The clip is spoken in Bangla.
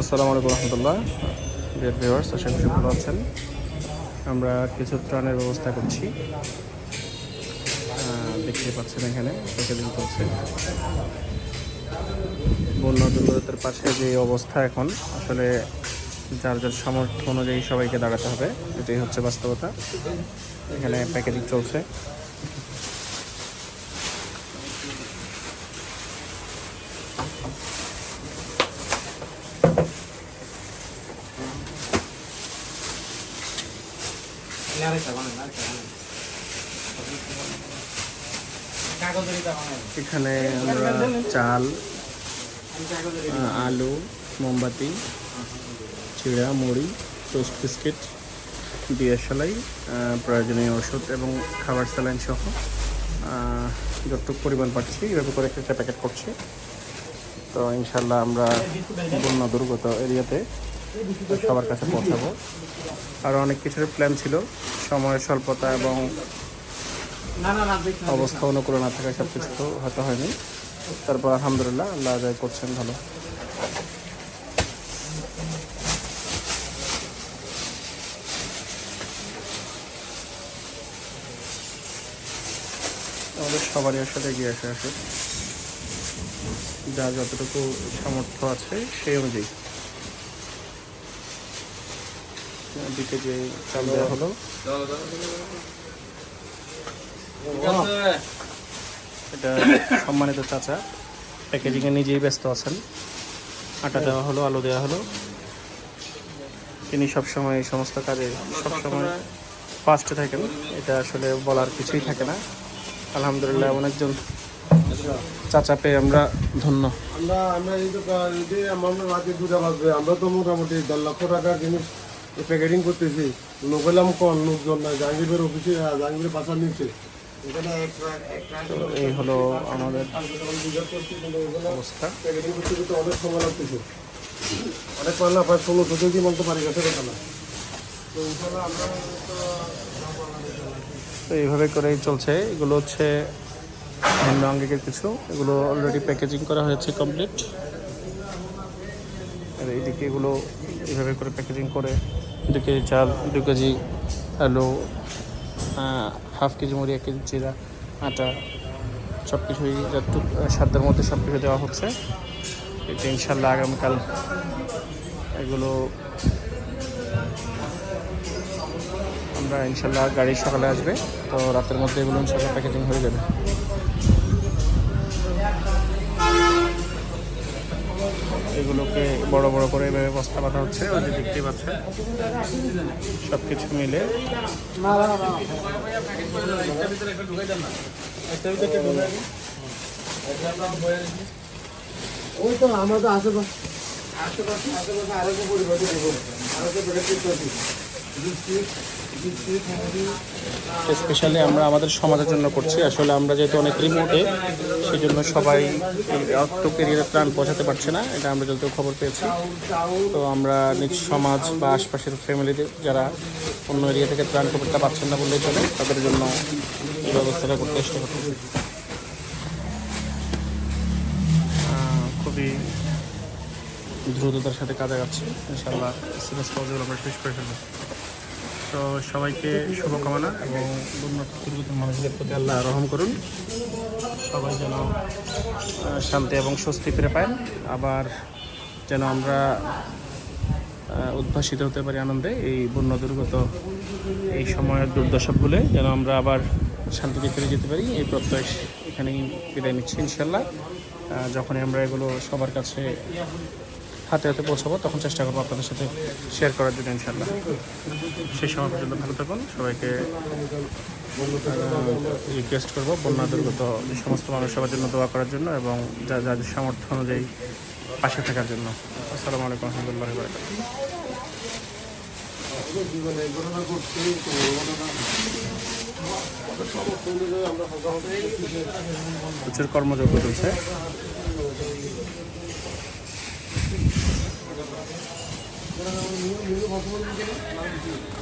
আসসালামু আলাইকুম রহমতুল্লাহ। ডিয়ার ভিউয়ার্স আশা করি ভালো আছেন। আমরা কিছু ত্রাণের ব্যবস্থা করছি। দেখতে পাচ্ছেন এখানে প্যাকেজিং করছে বন্যা দুর্গতের পাশে যে অবস্থা এখন, আসলে যার যার সামর্থ্য অনুযায়ী সবাইকে দাঁড়াতে হবে, এটাই হচ্ছে বাস্তবতা। এখানে প্যাকেজিং চলছে। এখানে আমরা চাল আলু মোমবাতি চিড়া মুড়ি টোস্ট বিস্কিট দিয়াশালাই আহ, প্রয়োজনীয় ওষুধ এবং খাবার স্যালাইন সহ যতটুকু পরিমাণ পাচ্ছি এভাবে করে একটা প্যাকেট করছি। তো ইনশাল্লাহ আমরা বন্যা দুর্গত এরিয়াতে সবার কাছে পৌঁছাবো। আরও অনেক কিছুর প্ল্যান ছিল। সময়ের স্বল্পতা এবং অবস্থা অনুকূলে না থাকায় সব কিছু তো হয়তো হয়নি। তারপর আলহামদুলিল্লাহ আল্লাহ আদায় করছেন ভালো। আমাদের সবারই আসলে এগিয়ে আসে আসে। যা যতটুকু সামর্থ্য আছে সেই অনুযায়ী। দেওয়া হলো। এটা সম্মানিত চাচা। প্যাকেজিংয়ে নিজেই ব্যস্ত আছেন। আটা দেওয়া হলো, আলু দেওয়া হলো। তিনি সবসময় এই সমস্ত কাজে সবসময় ফার্স্টে থাকেন। এটা আসলে বলার কিছুই থাকে না। আলহামদুলিল্লাহ এমন একজন চাচা পেয়ে আমরা ধন্য। আমরা আমরা এই তো আমরা তো মোটামুটি দেড় লক্ষ টাকার জিনিস প্যাকেটিং করতেছি। লোক হলাম কম লোকজন না জাহাঙ্গীরের অফিসে জাহাঙ্গীরের বাসা নিচ্ছে এই হলো আমাদের অবস্থা। প্যাকেটিং করতে করতে অনেক সময় লাগতেছে। অনেক না প্রায় ষোলো সতেরো কি মাল তো পারি গেছে কথা না। তো এইভাবে করেই চলছে। এগুলো হচ্ছে ভিন্ন আঙ্গিকের কিছু। এগুলো অলরেডি প্যাকেজিং করা হয়েছে কমপ্লিট আর এইদিকে এগুলো এইভাবে করে প্যাকেজিং করে দু কেজি চাল দু কেজি আলু হাফ কেজি মুড়ি, এক কেজি জিরা, আটা সব কিছুই সাধ্যের মধ্যে সব কিছু দেওয়া হচ্ছে। এটা ইনশাল্লাহ আগামীকাল এগুলো আমরা ইনশাল্লাহ গাড়ি সকালে আসবে। তো রাতের মধ্যে এগুলো ইনশাল্লাহ প্যাকেজিং হয়ে যাবে। এগুলোকে বড় বড় করে এভাবে বস্তা বাঁধা হচ্ছে, ওই যে দেখতেই পাচ্ছেন। সব কিছু মিলে। ওই তো আমরা তো আশেপাশে আশেপাশে আশেপাশে আরও পরিবার দেবো আরও স্পেশালি আমরা আমাদের সমাজের জন্য করছি। আসলে আমরা যেহেতু অনেক রিমোটে সেই জন্য সবাই অত্যক এরিয়াতে ত্রাণ পৌঁছাতে পারছে না। এটা আমরা যত খবর পেয়েছি। তো আমরা নিজ সমাজ বা আশপাশের ফ্যামিলিদের যারা অন্য এরিয়া থেকে ত্রাণ করতে পারছেন না বললেই চলে, তাদের জন্য এই ব্যবস্থাটা করতে চেষ্টা করতেছি। খুবই দ্রুততার সাথে কাজে যাচ্ছে ইনশাল্লাহ সিরিয়াস পজিবল আমরা শেষ করে ফেলব। তো সবাইকে শুভকামনা এবং মানুষদের প্রতি আল্লাহ রহম করুন। সবাই যেন শান্তি এবং স্বস্তি ফিরে পায়। আবার যেন আমরা উদ্ভাসিত হতে পারি আনন্দে এই বন্য দুর্গত এই সময়ের দুর্দশা ভুলে যেন আমরা আবার শান্তিতে ফিরে যেতে পারি। এই প্রত্যয় এখানেই বিদায় নিচ্ছি ইনশাল্লাহ যখনই আমরা এগুলো সবার কাছে হাতে হাতে পৌঁছাবো, তখন চেষ্টা করব আপনাদের সাথে শেয়ার করার জন্য ইনশাল্লাহ সেই সময় পর্যন্ত ভালো থাকুন, সবাইকে রিকোয়েস্ট করব বন্যা দুর্গত সমস্ত মানুষ সবার জন্য দোয়া করার জন্য এবং যা যাদের সামর্থ্য অনুযায়ী পাশে থাকার জন্য। আসসালামু আলাইকুম রহমতুল্লাহ বারকাত জীবনে এই やめてください。